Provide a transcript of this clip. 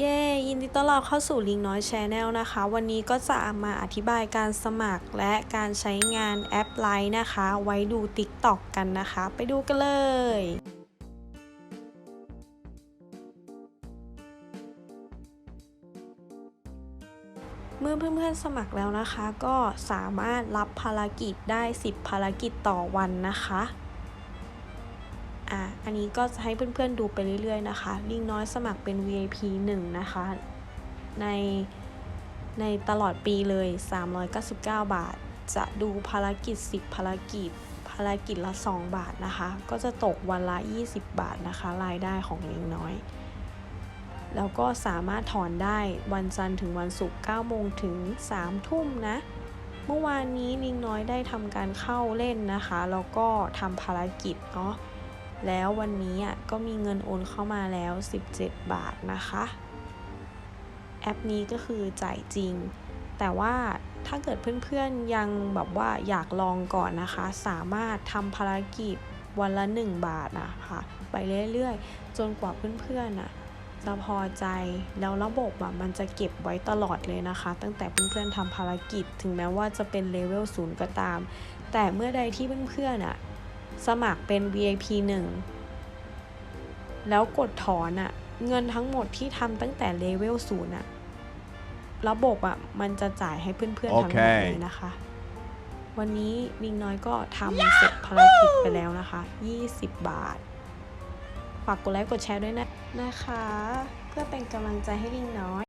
เย้ ยินดีต้อนรับเข้าสู่ลิงน้อยแชนแนลนะคะ วันนี้ก็จะมาอธิบายการสมัครและการใช้งานแอปไลน์นะคะ ไว้ดู TikTok กันนะคะ ไปดูกันเลยเมื่อเพื่อนๆสมัครแล้วนะคะ ก็สามารถรับภารกิจได้ 10 ภารกิจต่อวันนะคะ อะอันนี้ก็จะให้เพื่อนๆดูไปเรื่อยๆนะคะ ลิงน้อยสมัครเป็น VIP 1 นะคะ ในในตลอดปีเลย 399 บาท จะดูภารกิจ 10 ภารกิจ ภารกิจละ 2 บาทนะคะ ก็จะตกวันละ 20 บาทนะคะ รายได้ของลิงน้อย แล้วก็สามารถถอนได้วันจันทร์ถึงวันศุกร์9โมงถึง 3 ทุ่มนะ เมื่อวานนี้ลิงน้อยได้ทำการเข้าเล่นนะคะ แล้วก็ทำภารกิจเนาะ แล้ววันนี้อะก็มีเงินโอนเข้ามาแล้ว 17 บาทนะคะ แอปนี้ก็คือจ่ายจริง แต่ว่าถ้าเกิดเพื่อนๆยังแบบว่าอยากลองก่อนนะคะ สามารถทำภารกิจวันละ 1 บาทนะคะไปเรื่อยๆ จนกว่าเพื่อนๆอะจะพอใจแล้วระบบอะมันจะเก็บไว้ตลอดเลยนะคะ ตั้งแต่เพื่อนๆทำภารกิจ ถึงแม้ว่าจะเป็นเลเวลศูนย์ก็ตาม แต่เมื่อใดที่เพื่อนๆอะ สมัครเป็น VIP 1 แล้วกดถอนอะเงินทั้งหมดที่ทำตั้งแต่เลเวลศูนย์อะระบบอะมันจะจ่ายให้เพื่อนๆทั้งหมดโอเคเลยนะคะ วันนี้ลิงน้อยก็ทำเสร็จภารกิจไปแล้วนะคะ 20 บาท ฝากกดไลค์กดแชร์ด้วยนะนะคะ เพื่อเป็นกำลังใจให้ลิงน้อย